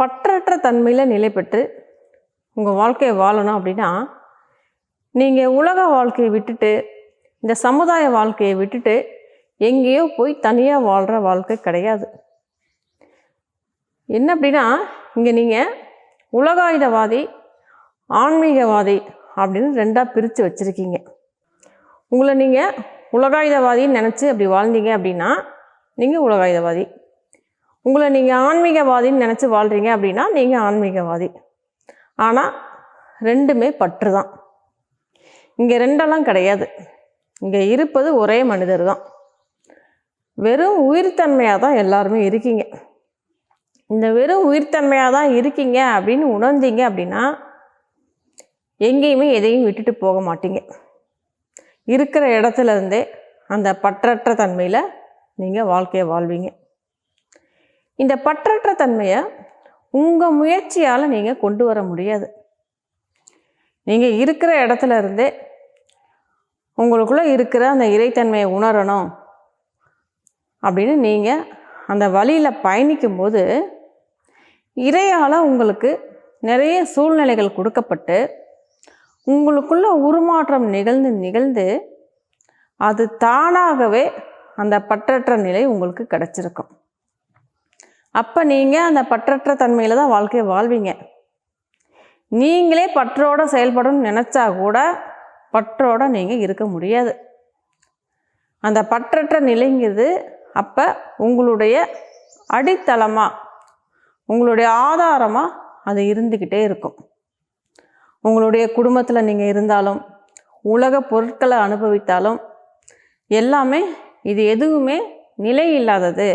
பற்றற்ற தன்மையில் நிலை பெற்று உங்கள் வாழ்க்கையை வாழணும் அப்படின்னா நீங்கள் உலக வாழ்க்கையை விட்டுட்டு இந்த சமுதாய வாழ்க்கையை விட்டுட்டு எங்கேயோ போய் தனியாக வாழ்கிற வாழ்க்கை கிடையாது. என்ன அப்படின்னா இங்கே நீங்கள் உலகாயுதவாதி ஆன்மீகவாதி அப்படின்னு ரெண்டாக பிரித்து வச்சுருக்கீங்க. உங்களை நீங்கள் உலகாயுதவாதின்னு நினச்சி அப்படி வாழ்ந்தீங்க அப்படின்னா நீங்கள் உலகாயுதவாதி. உங்களை நீங்கள் ஆன்மீகவாதின்னு நினச்சி வாழ்கிறீங்க அப்படின்னா நீங்கள் ஆன்மீகவாதி. ஆனால் ரெண்டுமே பற்று தான் இங்கே ரெண்டெல்லாம் கிடையாது. இங்கே இருப்பது ஒரே மனிதர் தான் வெறும் உயிர்த்தன்மையாக தான் எல்லாருமே இருக்கீங்க. இந்த வெறும் உயிர்த்தன்மையாக தான் இருக்கீங்க அப்படின்னு உணர்ந்தீங்க அப்படின்னா எங்கேயுமே எதையும் விட்டுட்டு போக மாட்டீங்க. இருக்கிற இடத்துலருந்தே அந்த பற்றற்ற தன்மையில் நீங்கள் வாழ்க்கையை வாழ்வீங்க. இந்த பற்றற்ற தன்மையை உங்கள் முயற்சியால் நீங்கள் கொண்டு வர முடியாது. நீங்கள் இருக்கிற இடத்துல இருந்தே உங்களுக்குள்ளே இருக்கிற அந்த இறைத்தன்மையை உணரணும் அப்படின்னு நீங்கள் அந்த வழியில் பயணிக்கும்போது இறையால் உங்களுக்கு நிறைய சூழ்நிலைகள் கொடுக்கப்பட்டு உங்களுக்குள்ள உருமாற்றம் நிகழ்ந்து நிகழ்ந்து அது தானாகவே அந்த பற்றற்ற நிலை உங்களுக்கு கிடச்சிருக்கும். அப்போ நீங்கள் அந்த பற்றற்ற தன்மையில் தான் வாழ்க்கையை வாழ்வீங்க. நீங்களே பற்றோட செயல்படணும்னு நினச்சா கூட பற்றோட நீங்கள் இருக்க முடியாது. அந்த பற்றற்ற நிலைங்கிறது அப்போ உங்களுடைய அடித்தளமாக உங்களுடைய ஆதாரமாக அது இருந்துக்கிட்டே இருக்கும். உங்களுடைய குடும்பத்தில் நீங்கள் இருந்தாலும் உலக பொருட்களை அனுபவித்தாலும் எல்லாமே இது எதுவுமே நிலை இல்லாதது.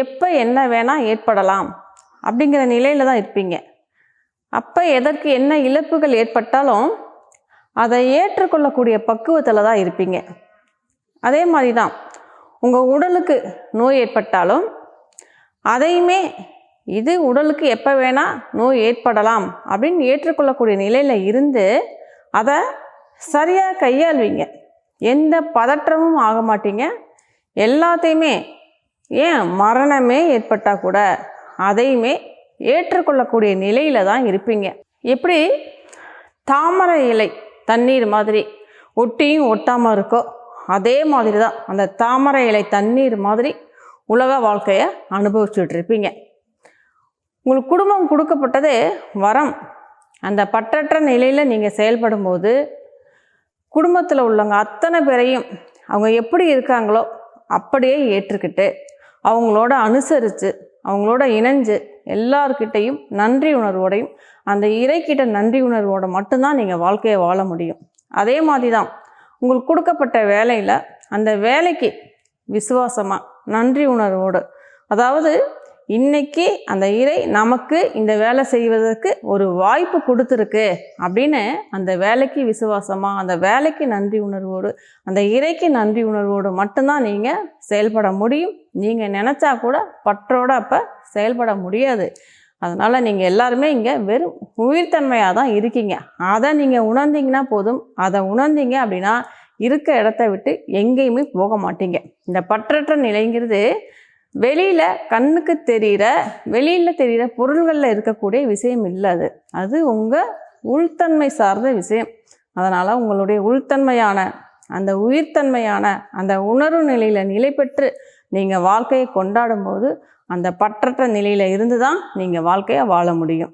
எப்போ என்ன வேணால் ஏற்படலாம் அப்படிங்கிற நிலையில் தான் இருப்பீங்க. அப்போ எதற்கு என்ன இழப்புகள் ஏற்பட்டாலும் அதை ஏற்றுக்கொள்ளக்கூடிய பக்குவத்தில் தான் இருப்பீங்க. அதே மாதிரி தான் உங்கள் உடலுக்கு நோய் ஏற்பட்டாலும் அதையுமே இது உடலுக்கு எப்போ வேணால் நோய் ஏற்படலாம் அப்படின்னு ஏற்றுக்கொள்ளக்கூடிய நிலையில் இருந்து அதை சரியாக கையாள்வீங்க. எந்த பதற்றமும் ஆக மாட்டீங்க. எல்லாத்தையுமே ஏன் மரணமே ஏற்பட்டால் கூட அதையுமே ஏற்றுக்கொள்ளக்கூடிய நிலையில் தான் இருப்பீங்க. எப்படி தாமரை இலை தண்ணீர் மாதிரி ஒட்டியும் ஒட்டாமல் இருக்கோ அதே மாதிரி தான் அந்த தாமரை இலை தண்ணீர் மாதிரி உலக வாழ்க்கையை அனுபவிச்சுட்டு இருப்பீங்க. உங்களுக்கு குடும்பம் கொடுக்கப்பட்டதே வரம். அந்த பற்றற்ற நிலையில் நீங்கள் செயல்படும்போது குடும்பத்தில் உள்ளவங்க அத்தனை பேரையும் அவங்க எப்படி இருக்காங்களோ அப்படியே ஏற்றுக்கிட்டு அவங்களோட அனுசரித்து அவங்களோட இணைஞ்சு எல்லார்கிட்டையும் நன்றி உணர்வோடையும் அந்த இறைக்கிட்ட நன்றி உணர்வோட மட்டும்தான் நீங்கள் வாழ்க்கையை வாழ முடியும். அதே மாதிரி தான் உங்களுக்கு கொடுக்கப்பட்ட வேலையில் அந்த வேலைக்கு விசுவாசமாக நன்றி உணர்வோடு அதாவது இன்னைக்கு அந்த இறை நமக்கு இந்த வேலை செய்வதற்கு ஒரு வாய்ப்பு கொடுத்துருக்கு அப்படின்னு அந்த வேலைக்கு விசுவாசமாக அந்த வேலைக்கு நன்றி உணர்வோடு அந்த இறைக்கு நன்றி உணர்வோடு மட்டும்தான் நீங்கள் செயல்பட முடியும். நீங்கள் நினச்சா கூட பற்றோட அப்போ செயல்பட முடியாது. அதனால் நீங்கள் எல்லாருமே இங்கே வெறும் உயிர்த்தன்மையாக தான் இருக்கீங்க. அதை நீங்கள் உணர்ந்தீங்கன்னா போதும். அதை உணர்ந்தீங்க அப்படின்னா இருக்க இடத்த விட்டு எங்கேயுமே போக மாட்டீங்க. இந்த பற்றற்ற நிலைங்கிறது வெளியில் கண்ணுக்கு தெரிகிற வெளியில் தெரிகிற பொருள்களில் இருக்கக்கூடிய விஷயம் இல்லை அது. அது உங்கள் உள்தன்மை சார்ந்த விஷயம். அதனால் உங்களுடைய உள்தன்மையான அந்த உயிர்த்தன்மையான அந்த உணர்வு நிலையில் நிலை பெற்று நீங்கள் வாழ்க்கையை கொண்டாடும்போது அந்த பற்றற்ற நிலையில் இருந்து தான் நீங்கள் வாழ்க்கையை வாழ முடியும்.